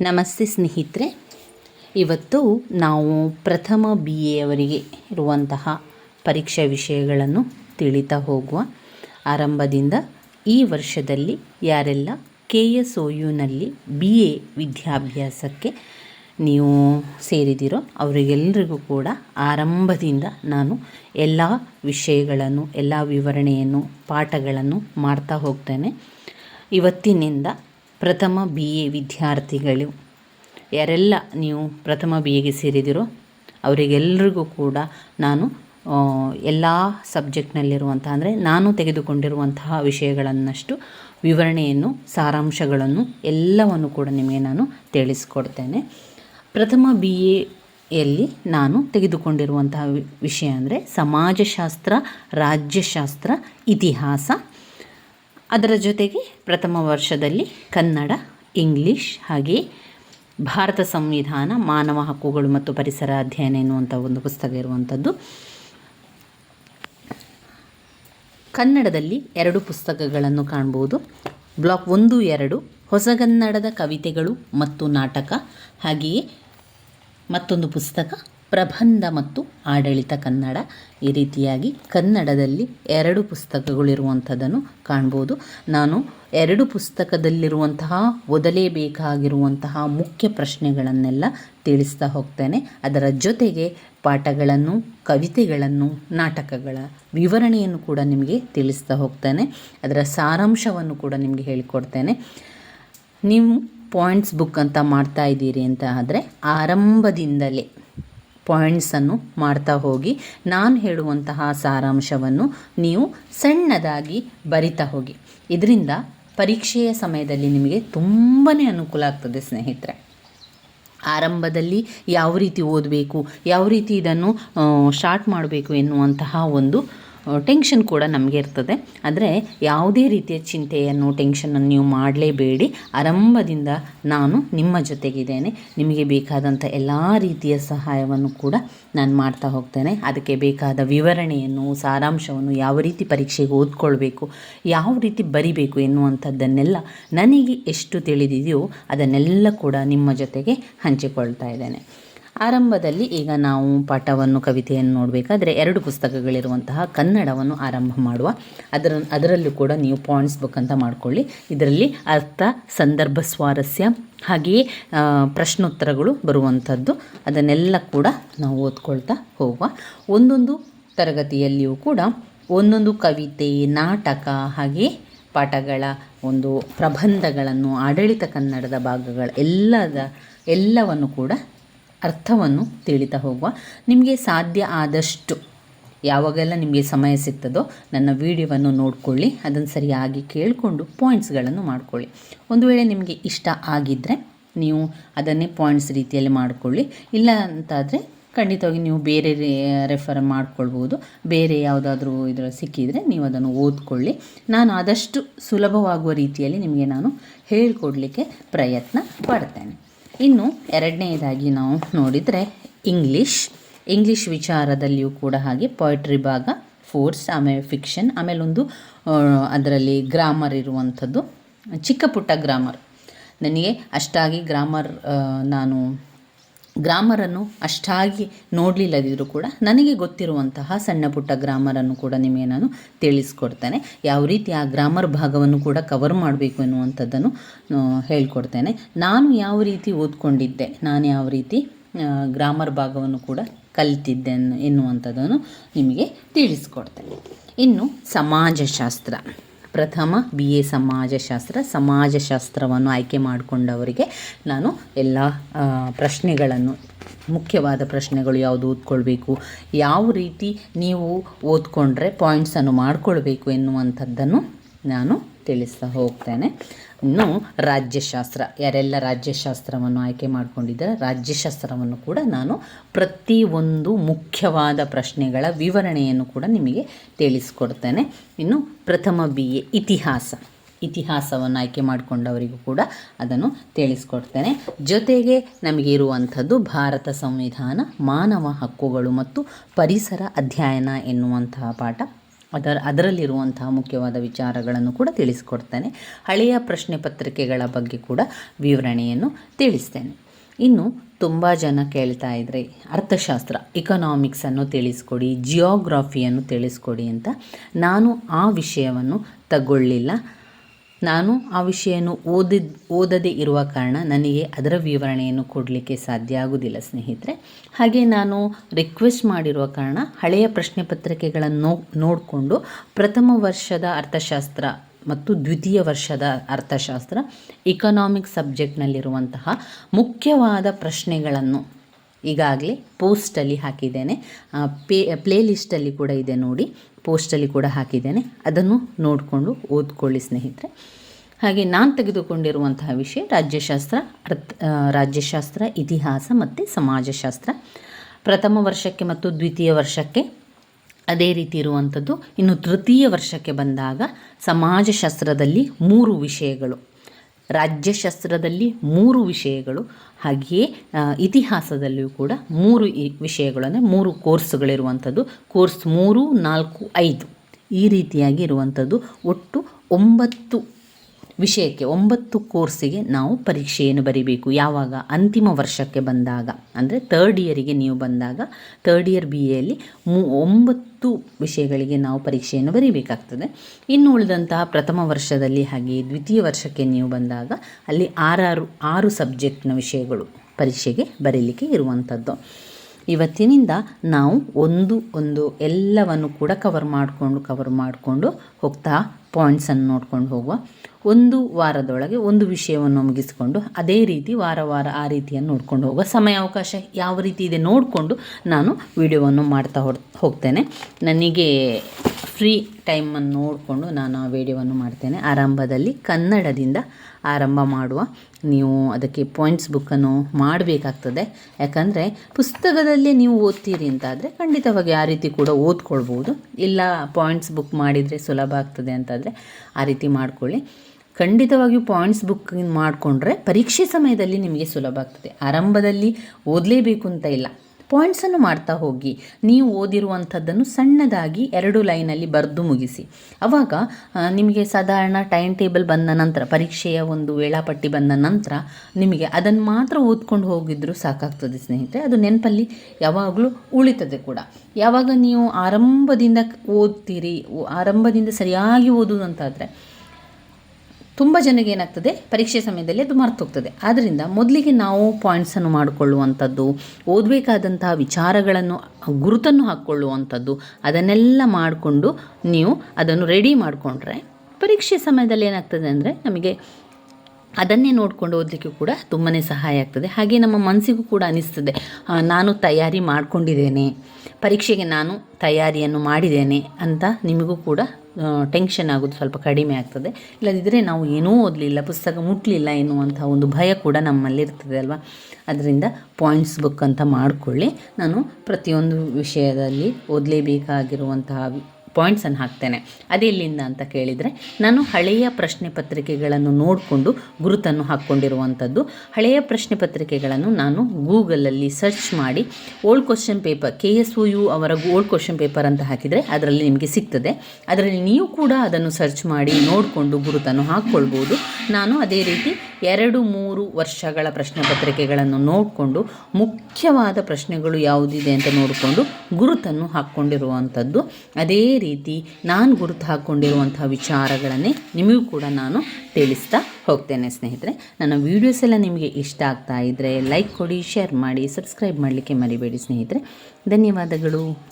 ನಮಸ್ತೆ ಸ್ನೇಹಿತರೆ, ಇವತ್ತು ನಾವು ಪ್ರಥಮ ಬಿ ಎವರಿಗೆ ಇರುವಂತಹ ಪರೀಕ್ಷಾ ವಿಷಯಗಳನ್ನು ತಿಳಿತಾ ಹೋಗುವ ಆರಂಭದಿಂದ ಈ ವರ್ಷದಲ್ಲಿ ಯಾರೆಲ್ಲ ಕೆ ಎಸ್ ಒ ಯುನಲ್ಲಿ ಬಿ ಎ ವಿದ್ಯಾಭ್ಯಾಸಕ್ಕೆ ನೀವು ಸೇರಿದಿರೋ ಅವರಿಗೆಲ್ಲರಿಗೂ ಕೂಡ ಆರಂಭದಿಂದ ನಾನು ಎಲ್ಲ ವಿಷಯಗಳನ್ನು, ಎಲ್ಲ ವಿವರಣೆಯನ್ನು, ಪಾಠಗಳನ್ನು ಮಾಡ್ತಾ ಹೋಗ್ತೇನೆ. ಇವತ್ತಿನಿಂದ ಪ್ರಥಮ ಬಿ ಎ ವಿದ್ಯಾರ್ಥಿಗಳು. ಯಾರೆಲ್ಲ ನೀವು ಪ್ರಥಮ ಬಿ ಎಗೆ ಸೇರಿದಿರೋ ಅವರಿಗೆಲ್ಲರಿಗೂ ಕೂಡ ನಾನು ಎಲ್ಲ ಸಬ್ಜೆಕ್ಟ್ನಲ್ಲಿರುವಂಥ ಅಂದರೆ ನಾನು ತೆಗೆದುಕೊಂಡಿರುವಂತಹ ವಿಷಯಗಳನ್ನಷ್ಟು ವಿವರಣೆಯನ್ನು, ಸಾರಾಂಶಗಳನ್ನು ಎಲ್ಲವನ್ನು ಕೂಡ ನಿಮಗೆ ನಾನು ತಿಳಿಸ್ಕೊಡ್ತೇನೆ. ಪ್ರಥಮ ಬಿ ಎಲ್ಲಿ ನಾನು ತೆಗೆದುಕೊಂಡಿರುವಂತಹ ವಿಷಯ ಅಂದರೆ ಸಮಾಜಶಾಸ್ತ್ರ, ರಾಜ್ಯಶಾಸ್ತ್ರ, ಇತಿಹಾಸ ಅದರ ಜೊತೆಗೆ ಪ್ರಥಮ ವರ್ಷದಲ್ಲಿ ಕನ್ನಡ, ಇಂಗ್ಲೀಷ್ ಹಾಗೆಯೇ ಭಾರತ ಸಂವಿಧಾನ, ಮಾನವ ಹಕ್ಕುಗಳು ಮತ್ತು ಪರಿಸರ ಅಧ್ಯಯನ ಎನ್ನುವಂಥ ಒಂದು ಪುಸ್ತಕ ಇರುವಂಥದ್ದು. ಕನ್ನಡದಲ್ಲಿ ಎರಡು ಪುಸ್ತಕಗಳನ್ನು ಕಾಣ್ಬೋದು. ಬ್ಲಾಕ್ ಒಂದು, ಎರಡು, ಹೊಸಗನ್ನಡದ ಕವಿತೆಗಳು ಮತ್ತು ನಾಟಕ ಹಾಗೆಯೇ ಮತ್ತೊಂದು ಪುಸ್ತಕ ಪ್ರಬಂಧ ಮತ್ತು ಆಡಳಿತ ಕನ್ನಡ ಈ ರೀತಿಯಾಗಿ ಕನ್ನಡದಲ್ಲಿ ಎರಡು ಪುಸ್ತಕಗಳಿರುವಂಥದ್ದನ್ನು ಕಾಣ್ಬೋದು. ನಾನು ಎರಡು ಪುಸ್ತಕದಲ್ಲಿರುವಂತಹ, ಓದಲೇಬೇಕಾಗಿರುವಂತಹ ಮುಖ್ಯ ಪ್ರಶ್ನೆಗಳನ್ನೆಲ್ಲ ತಿಳಿಸ್ತಾ ಹೋಗ್ತೇನೆ. ಅದರ ಜೊತೆಗೆ ಪಾಠಗಳನ್ನು, ಕವಿತೆಗಳನ್ನು, ನಾಟಕಗಳ ವಿವರಣೆಯನ್ನು ಕೂಡ ನಿಮಗೆ ತಿಳಿಸ್ತಾ ಹೋಗ್ತೇನೆ. ಅದರ ಸಾರಾಂಶವನ್ನು ಕೂಡ ನಿಮಗೆ ಹೇಳಿಕೊಡ್ತೇನೆ. ನೀವು ಪಾಯಿಂಟ್ಸ್ ಬುಕ್ ಅಂತ ಮಾಡ್ತಾ ಇದ್ದೀರಿ ಅಂತ ಆದರೆ, ಆರಂಭದಿಂದಲೇ ಪಾಯಿಂಟ್ಸನ್ನು ಮಾಡ್ತಾ ಹೋಗಿ, ನಾನು ಹೇಳುವಂತಹ ಸಾರಾಂಶವನ್ನು ನೀವು ಸಣ್ಣದಾಗಿ ಬರಿತಾ ಹೋಗಿ. ಇದರಿಂದ ಪರೀಕ್ಷೆಯ ಸಮಯದಲ್ಲಿ ನಿಮಗೆ ತುಂಬಾ ಅನುಕೂಲ ಆಗ್ತದೆ ಸ್ನೇಹಿತರೆ. ಆರಂಭದಲ್ಲಿ ಯಾವ ರೀತಿ ಓದಬೇಕು, ಯಾವ ರೀತಿ ಇದನ್ನು ಸ್ಟಾರ್ಟ್ ಮಾಡಬೇಕು ಎನ್ನುವಂತಹ ಒಂದು ಟೆನ್ಷನ್ ಕೂಡ ನಮಗೆ ಇರ್ತದೆ. ಆದರೆ ಯಾವುದೇ ರೀತಿಯ ಚಿಂತೆಯನ್ನು ಟೆನ್ಷನನ್ನು ನೀವು ಮಾಡಲೇಬೇಡಿ. ಆರಂಭದಿಂದ ನಾನು ನಿಮ್ಮ ಜೊತೆಗಿದ್ದೇನೆ. ನಿಮಗೆ ಬೇಕಾದಂಥ ಎಲ್ಲ ರೀತಿಯ ಸಹಾಯವನ್ನು ಕೂಡ ನಾನು ಮಾಡ್ತಾ ಹೋಗ್ತೇನೆ. ಅದಕ್ಕೆ ಬೇಕಾದ ವಿವರಣೆಯನ್ನು, ಸಾರಾಂಶವನ್ನು ಯಾವ ರೀತಿ ಪರೀಕ್ಷೆಗೆ ಓದ್ಕೊಳ್ಬೇಕು, ಯಾವ ರೀತಿ ಬರಿಬೇಕು ಎನ್ನುವಂಥದ್ದನ್ನೆಲ್ಲ ನನಗೆ ಎಷ್ಟು ತಿಳಿದಿದೆಯೋ ಅದನ್ನೆಲ್ಲ ಕೂಡ ನಿಮ್ಮ ಜೊತೆಗೆ ಹಂಚಿಕೊಳ್ತಾ ಇದ್ದೇನೆ. ಆರಂಭದಲ್ಲಿ ಈಗ ನಾವು ಪಾಠವನ್ನು, ಕವಿತೆಯನ್ನು ನೋಡಬೇಕಾದ್ರೆ ಎರಡು ಪುಸ್ತಕಗಳಿರುವಂತಹ ಕನ್ನಡವನ್ನು ಆರಂಭ ಮಾಡುವ. ಅದರ, ಅದರಲ್ಲೂ ಕೂಡ ನೀವು ಪಾಯಿಂಟ್ಸ್ ಬುಕ್ ಅಂತ ಮಾಡಿಕೊಳ್ಳಿ. ಇದರಲ್ಲಿ ಅರ್ಥ, ಸಂದರ್ಭ, ಸ್ವಾರಸ್ಯ, ಹಾಗೆಯೇ ಪ್ರಶ್ನೋತ್ತರಗಳು ಬರುವಂಥದ್ದು. ಅದನ್ನೆಲ್ಲ ಕೂಡ ನಾವು ಓದ್ಕೊಳ್ತಾ ಹೋಗುವ. ಒಂದೊಂದು ತರಗತಿಯಲ್ಲಿಯೂ ಕೂಡ ಒಂದೊಂದು ಕವಿತೆ, ನಾಟಕ, ಹಾಗೆಯೇ ಪಾಠಗಳ ಒಂದು ಪ್ರಬಂಧಗಳನ್ನು ಆಡಳಿತ ಕನ್ನಡದ ಭಾಗಗಳ ಎಲ್ಲದ, ಎಲ್ಲವನ್ನು ಕೂಡ ಅರ್ಥವನ್ನು ತಿಳಿತಾ ಹೋಗುವ. ನಿಮಗೆ ಸಾಧ್ಯ ಆದಷ್ಟು ಯಾವಾಗೆಲ್ಲ ನಿಮಗೆ ಸಮಯ ಸಿಗ್ತದೋ ನನ್ನ ವಿಡಿಯೋವನ್ನು ನೋಡಿಕೊಳ್ಳಿ. ಅದನ್ನು ಸರಿಯಾಗಿ ಕೇಳಿಕೊಂಡು ಪಾಯಿಂಟ್ಸ್ಗಳನ್ನು ಮಾಡಿಕೊಳ್ಳಿ. ಒಂದು ವೇಳೆ ನಿಮಗೆ ಇಷ್ಟ ಆಗಿದ್ದರೆ ನೀವು ಅದನ್ನೇ ಪಾಯಿಂಟ್ಸ್ ರೀತಿಯಲ್ಲಿ ಮಾಡಿಕೊಳ್ಳಿ. ಇಲ್ಲ ಅಂತಾದರೆ ಖಂಡಿತವಾಗಿ ನೀವು ಬೇರೆ ರೆಫರ್ ಮಾಡ್ಕೊಳ್ಬೋದು. ಬೇರೆ ಯಾವುದಾದ್ರೂ ಇದರ ಸಿಕ್ಕಿದರೆ ನೀವು ಅದನ್ನು ಓದ್ಕೊಳ್ಳಿ. ನಾನು ಆದಷ್ಟು ಸುಲಭವಾಗುವ ರೀತಿಯಲ್ಲಿ ನಿಮಗೆ ನಾನು ಹೇಳಿಕೊಡಲಿಕ್ಕೆ ಪ್ರಯತ್ನ ಪಡ್ತೇನೆ. ಇನ್ನು ಎರಡನೇದಾಗಿ ನಾವು ನೋಡಿದರೆ ಇಂಗ್ಲೀಷ್ ಇಂಗ್ಲೀಷ್ ವಿಚಾರದಲ್ಲಿಯೂ ಕೂಡ ಹಾಗೆ ಪೊಯಟ್ರಿ ಭಾಗ ಫೋರ್ಸ್ ಆಮೇಲೆ ಫಿಕ್ಷನ್ ಆಮೇಲೆ ಒಂದು ಅದರಲ್ಲಿ ಗ್ರಾಮರ್ ಇರುವಂಥದ್ದು, ಚಿಕ್ಕ ಪುಟ್ಟ ಗ್ರಾಮರ್ ನನಗೆ ಅಷ್ಟಾಗಿ ಗ್ರಾಮರ್ ನಾನು ಗ್ರಾಮರನ್ನು ಅಷ್ಟಾಗಿ ನೋಡಲಿಲ್ಲದಿದ್ದರೂ ಕೂಡ ನನಗೆ ಗೊತ್ತಿರುವಂತಹ ಸಣ್ಣ ಪುಟ್ಟ ಗ್ರಾಮರನ್ನು ಕೂಡ ನಿಮಗೆ ನಾನು ತಿಳಿಸ್ಕೊಡ್ತೇನೆ. ಯಾವ ರೀತಿ ಆ ಗ್ರಾಮರ್ ಭಾಗವನ್ನು ಕೂಡ ಕವರ್ ಮಾಡಬೇಕು ಎನ್ನುವಂಥದ್ದನ್ನು ಹೇಳ್ಕೊಡ್ತೇನೆ. ನಾನು ಯಾವ ರೀತಿ ಓದ್ಕೊಂಡಿದ್ದೆ, ನಾನು ಯಾವ ರೀತಿ ಗ್ರಾಮರ್ ಭಾಗವನ್ನು ಕೂಡ ಕಲಿತಿದ್ದೆ ಎನ್ನುವಂಥದ್ದನ್ನು ನಿಮಗೆ ತಿಳಿಸ್ಕೊಡ್ತೇನೆ. ಇನ್ನು ಸಮಾಜಶಾಸ್ತ್ರ. ಪ್ರಥಮ ಬಿ ಎ ಸಮಾಜಶಾಸ್ತ್ರ, ಸಮಾಜಶಾಸ್ತ್ರವನ್ನು ಆಯ್ಕೆ ಮಾಡಿಕೊಂಡವರಿಗೆ ನಾನು ಎಲ್ಲ ಪ್ರಶ್ನೆಗಳನ್ನು, ಮುಖ್ಯವಾದ ಪ್ರಶ್ನೆಗಳು ಯಾವುದು ಓದ್ಕೊಳ್ಬೇಕು, ಯಾವ ರೀತಿ ನೀವು ಓದ್ಕೊಂಡ್ರೆ ಪಾಯಿಂಟ್ಸನ್ನು ಮಾಡಿಕೊಳ್ಬೇಕು ಎನ್ನುವಂಥದ್ದನ್ನು ನಾನು ತಿಳಿಸ್ತಾ ಹೋಗ್ತೇನೆ. ಇನ್ನು ರಾಜ್ಯಶಾಸ್ತ್ರ, ಯಾರೆಲ್ಲ ರಾಜ್ಯಶಾಸ್ತ್ರವನ್ನು ಆಯ್ಕೆ ಮಾಡಿಕೊಂಡಿದ್ದಾರೆ, ರಾಜ್ಯಶಾಸ್ತ್ರವನ್ನು ಕೂಡ ನಾನು ಪ್ರತಿ ಒಂದು ಮುಖ್ಯವಾದ ಪ್ರಶ್ನೆಗಳ ವಿವರಣೆಯನ್ನು ಕೂಡ ನಿಮಗೆ ತಿಳಿಸ್ಕೊಡ್ತೇನೆ. ಇನ್ನು ಪ್ರಥಮ ಬಿ ಎ, ಇತಿಹಾಸ. ಇತಿಹಾಸವನ್ನು ಆಯ್ಕೆ ಮಾಡಿಕೊಂಡವರಿಗೂ ಕೂಡ ಅದನ್ನು ತಿಳಿಸ್ಕೊಡ್ತೇನೆ. ಜೊತೆಗೆ ನಮಗೆ ಇರುವಂಥದ್ದು ಭಾರತ ಸಂವಿಧಾನ, ಮಾನವ ಹಕ್ಕುಗಳು ಮತ್ತು ಪರಿಸರ ಅಧ್ಯಯನ ಎನ್ನುವಂತಹ ಪಾಠ ಅದರ ಅದರಲ್ಲಿರುವಂತಹ ಮುಖ್ಯವಾದ ವಿಚಾರಗಳನ್ನು ಕೂಡ ತಿಳಿಸಿಕೊಡ್ತೇನೆ. ಹಳೆಯ ಪ್ರಶ್ನೆ ಪತ್ರಿಕೆಗಳ ಬಗ್ಗೆ ಕೂಡ ವಿವರಣೆಯನ್ನು ತಿಳಿಸ್ತೇನೆ. ಇನ್ನು ತುಂಬ ಜನ ಕೇಳ್ತಾ ಇದ್ರೆ ಅರ್ಥಶಾಸ್ತ್ರ ಇಕನಾಮಿಕ್ಸನ್ನು ತಿಳಿಸ್ಕೊಡಿ ಜಿಯೋಗ್ರಫಿಯನ್ನು ತಿಳಿಸ್ಕೊಡಿ ಅಂತ ನಾನು ಆ ವಿಷಯವನ್ನು ತಗೊಳ್ಳಿಲ್ಲ. ನಾನು ಆ ವಿಷಯವನ್ನು ಓದಿದ ಓದದೇ ಇರುವ ಕಾರಣ ನನಗೆ ಅದರ ವಿವರಣೆಯನ್ನು ಕೊಡಲಿಕ್ಕೆ ಸಾಧ್ಯ ಆಗುವುದಿಲ್ಲ, ಸ್ನೇಹಿತರೆ. ಹಾಗೆ ನಾನು ರಿಕ್ವೆಸ್ಟ್ ಮಾಡಿರುವ ಕಾರಣ ಹಳೆಯ ಪ್ರಶ್ನೆ ಪತ್ರಿಕೆಗಳನ್ನು ನೋಡಿಕೊಂಡು ಪ್ರಥಮ ವರ್ಷದ ಅರ್ಥಶಾಸ್ತ್ರ ಮತ್ತು ದ್ವಿತೀಯ ವರ್ಷದ ಅರ್ಥಶಾಸ್ತ್ರ ಇಕನಾಮಿಕ್ ಸಬ್ಜೆಕ್ಟ್ನಲ್ಲಿರುವಂತಹ ಮುಖ್ಯವಾದ ಪ್ರಶ್ನೆಗಳನ್ನು ಈಗಾಗಲೇ ಪೋಸ್ಟಲ್ಲಿ ಹಾಕಿದ್ದೇನೆ. ಪೇ ಪ್ಲೇಲಿಸ್ಟಲ್ಲಿ ಕೂಡ ಇದೆ ನೋಡಿ. ಪೋಸ್ಟಲ್ಲಿ ಕೂಡ ಹಾಕಿದ್ದೇನೆ. ಅದನ್ನು ನೋಡಿಕೊಂಡು ಓದ್ಕೊಳ್ಳಿ ಸ್ನೇಹಿತರೆ. ಹಾಗೆ ನಾನು ತೆಗೆದುಕೊಂಡಿರುವಂತಹ ವಿಷಯ ರಾಜ್ಯಶಾಸ್ತ್ರ, ಅರ್ಥ ರಾಜ್ಯಶಾಸ್ತ್ರ, ಇತಿಹಾಸ ಮತ್ತು ಸಮಾಜಶಾಸ್ತ್ರ. ಪ್ರಥಮ ವರ್ಷಕ್ಕೆ ಮತ್ತು ದ್ವಿತೀಯ ವರ್ಷಕ್ಕೆ ಅದೇ ರೀತಿ ಇರುವಂಥದ್ದು. ಇನ್ನು ತೃತೀಯ ವರ್ಷಕ್ಕೆ ಬಂದಾಗ ಸಮಾಜಶಾಸ್ತ್ರದಲ್ಲಿ ಮೂರು ವಿಷಯಗಳು. ರಾಜ್ಯಶಾಸ್ತ್ರದಲ್ಲಿ ಮೂರು ವಿಷಯಗಳು, ಹಾಗೆಯೇ ಇತಿಹಾಸದಲ್ಲಿಯೂ ಕೂಡ ಮೂರು ಈ ವಿಷಯಗಳು, ಅಂದರೆ ಮೂರು ಕೋರ್ಸ್ಗಳಿರುವಂಥದ್ದು. ಕೋರ್ಸ್ ಮೂರು, ನಾಲ್ಕು, ಐದು ಈ ರೀತಿಯಾಗಿ ಇರುವಂಥದ್ದು. ಒಟ್ಟು ಒಂಬತ್ತು ವಿಷಯಕ್ಕೆ ಒಂಬತ್ತು ಕೋರ್ಸಿಗೆ ನಾವು ಪರೀಕ್ಷೆಯನ್ನು ಬರಿಬೇಕು. ಯಾವಾಗ? ಅಂತಿಮ ವರ್ಷಕ್ಕೆ ಬಂದಾಗ. ಅಂದರೆ ತರ್ಡ್ ಇಯರಿಗೆ ನೀವು ಬಂದಾಗ ತರ್ಡ್ ಇಯರ್ ಬಿ ಎಯಲ್ಲಿ ಮೂ, ಒಂಬತ್ತು ವಿಷಯಗಳಿಗೆ ನಾವು ಪರೀಕ್ಷೆಯನ್ನು ಬರೀಬೇಕಾಗ್ತದೆ. ಇನ್ನು ಉಳಿದಂತಹ ಪ್ರಥಮ ವರ್ಷದಲ್ಲಿ ಹಾಗೆ ದ್ವಿತೀಯ ವರ್ಷಕ್ಕೆ ನೀವು ಬಂದಾಗ, ಅಲ್ಲಿ ಆರಾರು, ಆರು ಸಬ್ಜೆಕ್ಟ್ನ ವಿಷಯಗಳು ಪರೀಕ್ಷೆಗೆ ಬರೀಲಿಕ್ಕೆ ಇರುವಂಥದ್ದು. ಇವತ್ತಿನಿಂದ ನಾವು ಒಂದು ಒಂದು ಎಲ್ಲವನ್ನು ಕೂಡ ಕವರ್ ಮಾಡಿಕೊಂಡು ಕವರ್ ಮಾಡಿಕೊಂಡು ಹೋಗ್ತಾ ಪಾಯಿಂಟ್ಸನ್ನು ನೋಡ್ಕೊಂಡು ಹೋಗುವ. ಒಂದು ವಾರದೊಳಗೆ ಒಂದು ವಿಷಯವನ್ನು ಮುಗಿಸಿಕೊಂಡು ಅದೇ ರೀತಿ ವಾರ ವಾರ ಆ ರೀತಿಯನ್ನು ನೋಡ್ಕೊಂಡು ಹೋಗುವ ಸಮಯಾವಕಾಶ ಯಾವ ರೀತಿ ಇದೆ ನೋಡಿಕೊಂಡು ನಾನು ವಿಡಿಯೋವನ್ನು ಮಾಡ್ತಾ ಹೋಗ್ತೇನೆ. ನನಗೆ ಫ್ರೀ ಟೈಮನ್ನು ನೋಡಿಕೊಂಡು ನಾನು ಆ ವಿಡಿಯೋವನ್ನು ಮಾಡ್ತೇನೆ. ಆರಂಭದಲ್ಲಿ ಕನ್ನಡದಿಂದ ಆರಂಭ ಮಾಡುವ, ನೀವು ಅದಕ್ಕೆ ಪಾಯಿಂಟ್ಸ್ ಬುಕ್ಕನ್ನು ಮಾಡಬೇಕಾಗ್ತದೆ. ಯಾಕಂದರೆ ಪುಸ್ತಕದಲ್ಲಿ ನೀವು ಓದ್ತೀರಿ ಅಂತಾದರೆ ಖಂಡಿತವಾಗಿ ಆ ರೀತಿ ಕೂಡ ಓದ್ಕೊಳ್ಬೋದು. ಇಲ್ಲ ಪಾಯಿಂಟ್ಸ್ ಬುಕ್ ಮಾಡಿದರೆ ಸುಲಭ ಆಗ್ತದೆ ಅಂತಾದರೆ ಆ ರೀತಿ ಮಾಡ್ಕೊಳ್ಳಿ. ಖಂಡಿತವಾಗಿಯೂ ಪಾಯಿಂಟ್ಸ್ ಬುಕ್ ಮಾಡಿಕೊಂಡ್ರೆ ಪರೀಕ್ಷೆ ಸಮಯದಲ್ಲಿ ನಿಮಗೆ ಸುಲಭ ಆಗ್ತದೆ. ಆರಂಭದಲ್ಲಿ ಓದಲೇಬೇಕು ಅಂತ ಇಲ್ಲ. ಪಾಯಿಂಟ್ಸನ್ನು ಮಾಡ್ತಾ ಹೋಗಿ. ನೀವು ಓದಿರುವಂಥದ್ದನ್ನು ಸಣ್ಣದಾಗಿ ಎರಡು ಲೈನಲ್ಲಿ ಬರೆದು ಮುಗಿಸಿ. ಅವಾಗ ನಿಮಗೆ ಸಾಧಾರಣ ಟೈಮ್ ಟೇಬಲ್ ಬಂದ ನಂತರ, ಪರೀಕ್ಷೆಯ ಒಂದು ವೇಳಾಪಟ್ಟಿ ಬಂದ ನಂತರ ನಿಮಗೆ ಅದನ್ನು ಮಾತ್ರ ಓದ್ಕೊಂಡು ಹೋಗಿದ್ರೂ ಸಾಕಾಗ್ತದೆ ಸ್ನೇಹಿತರೆ. ಅದು ನೆನಪಲ್ಲಿ ಯಾವಾಗಲೂ ಉಳಿತದೆ ಕೂಡ. ಯಾವಾಗ ನೀವು ಆರಂಭದಿಂದ ಓದ್ತೀರಿ ಆರಂಭದಿಂದ ಸರಿಯಾಗಿ ಓದುವುದು ಅಂತಾದರೆ ತುಂಬ ಜನಕ್ಕೆ ಏನಾಗ್ತದೆ? ಪರೀಕ್ಷೆ ಸಮಯದಲ್ಲಿ ಅದು ಮರ್ತು ಹೋಗ್ತದೆ. ಆದ್ದರಿಂದ ಮೊದಲಿಗೆ ನಾವು ಪಾಯಿಂಟ್ಸನ್ನು ಮಾಡಿಕೊಳ್ಳುವಂಥದ್ದು, ಓದಬೇಕಾದಂತಹ ವಿಚಾರಗಳನ್ನು, ಗುರುತನ್ನು ಹಾಕ್ಕೊಳ್ಳುವಂಥದ್ದು, ಅದನ್ನೆಲ್ಲ ಮಾಡಿಕೊಂಡು ನೀವು ಅದನ್ನು ರೆಡಿ ಮಾಡಿಕೊಂಡ್ರೆ ಪರೀಕ್ಷೆ ಸಮಯದಲ್ಲಿ ಏನಾಗ್ತದೆ ಅಂದರೆ ನಮಗೆ ಅದನ್ನೇ ನೋಡಿಕೊಂಡು ಓದಲಿಕ್ಕೆ ಕೂಡ ತುಂಬಾ ಸಹಾಯ ಆಗ್ತದೆ. ಹಾಗೆ ನಮ್ಮ ಮನಸ್ಸಿಗೂ ಕೂಡ ಅನಿಸ್ತದೆ ನಾನು ತಯಾರಿ ಮಾಡಿಕೊಂಡಿದ್ದೇನೆ, ಪರೀಕ್ಷೆಗೆ ನಾನು ತಯಾರಿಯನ್ನು ಮಾಡಿದ್ದೇನೆ ಅಂತ ನಿಮಗೂ ಕೂಡ ಟೆನ್ಷನ್ ಆಗೋದು ಸ್ವಲ್ಪ ಕಡಿಮೆ ಆಗ್ತದೆ. ಇಲ್ಲದಿದ್ದರೆ ನಾವು ಏನೂ ಓದಲಿಲ್ಲ, ಪುಸ್ತಕ ಮುಟ್ಟಲಿಲ್ಲ ಎನ್ನುವಂಥ ಒಂದು ಭಯ ಕೂಡ ನಮ್ಮಲ್ಲಿರ್ತದೆ ಅಲ್ವಾ? ಅದರಿಂದ ಪಾಯಿಂಟ್ಸ್ ಬುಕ್ ಅಂತ ಮಾಡಿಕೊಳ್ಳಿ. ನಾನು ಪ್ರತಿಯೊಂದು ವಿಷಯದಲ್ಲಿ ಓದಲೇಬೇಕಾಗಿರುವಂತಹ ಪಾಯಿಂಟ್ಸನ್ನು ಹಾಕ್ತೇನೆ. ಅದೆಲ್ಲಿಂದ ಅಂತ ಕೇಳಿದರೆ, ನಾನು ಹಳೆಯ ಪ್ರಶ್ನೆ ಪತ್ರಿಕೆಗಳನ್ನು ನೋಡಿಕೊಂಡು ಗುರುತನ್ನು ಹಾಕ್ಕೊಂಡಿರುವಂಥದ್ದು. ಹಳೆಯ ಪ್ರಶ್ನೆ ಪತ್ರಿಕೆಗಳನ್ನು ನಾನು ಗೂಗಲಲ್ಲಿ ಸರ್ಚ್ ಮಾಡಿ old question paper K S O U ಅವರ ಓಲ್ಡ್ ಕ್ವಶನ್ ಪೇಪರ್ ಅಂತ ಹಾಕಿದರೆ ಅದರಲ್ಲಿ ನಿಮಗೆ ಸಿಗ್ತದೆ. ಅದರಲ್ಲಿ ನೀವು ಕೂಡ ಅದನ್ನು ಸರ್ಚ್ ಮಾಡಿ ನೋಡಿಕೊಂಡು ಗುರುತನ್ನು ಹಾಕ್ಕೊಳ್ಬೋದು. ನಾನು ಅದೇ ರೀತಿ ಎರಡು ಮೂರು ವರ್ಷಗಳ ಪ್ರಶ್ನೆ ಪತ್ರಿಕೆಗಳನ್ನು ನೋಡಿಕೊಂಡು, ಮುಖ್ಯವಾದ ಪ್ರಶ್ನೆಗಳು ಯಾವುದಿದೆ ಅಂತ ನೋಡಿಕೊಂಡು ಗುರುತನ್ನು ಹಾಕ್ಕೊಂಡಿರುವಂಥದ್ದು. ಅದೇ ರೀತಿ ನಾನು ಗುರುತು ಹಾಕ್ಕೊಂಡಿರುವಂಥ ವಿಚಾರಗಳನ್ನೇ ನಿಮಗೂ ಕೂಡ ನಾನು ತಿಳಿಸ್ತಾ ಹೋಗ್ತೇನೆ, ಸ್ನೇಹಿತರೆ. ನನ್ನ ವೀಡಿಯೋಸ್ ಎಲ್ಲ ನಿಮಗೆ ಇಷ್ಟ ಆಗ್ತಾ ಇದ್ದರೆ ಲೈಕ್ ಕೊಡಿ ಶೇರ್ ಮಾಡಿ ಸಬ್ಸ್ಕ್ರೈಬ್ ಮಾಡಲಿಕ್ಕೆ ಮರಿಬೇಡಿ, ಸ್ನೇಹಿತರೆ. ಧನ್ಯವಾದಗಳು.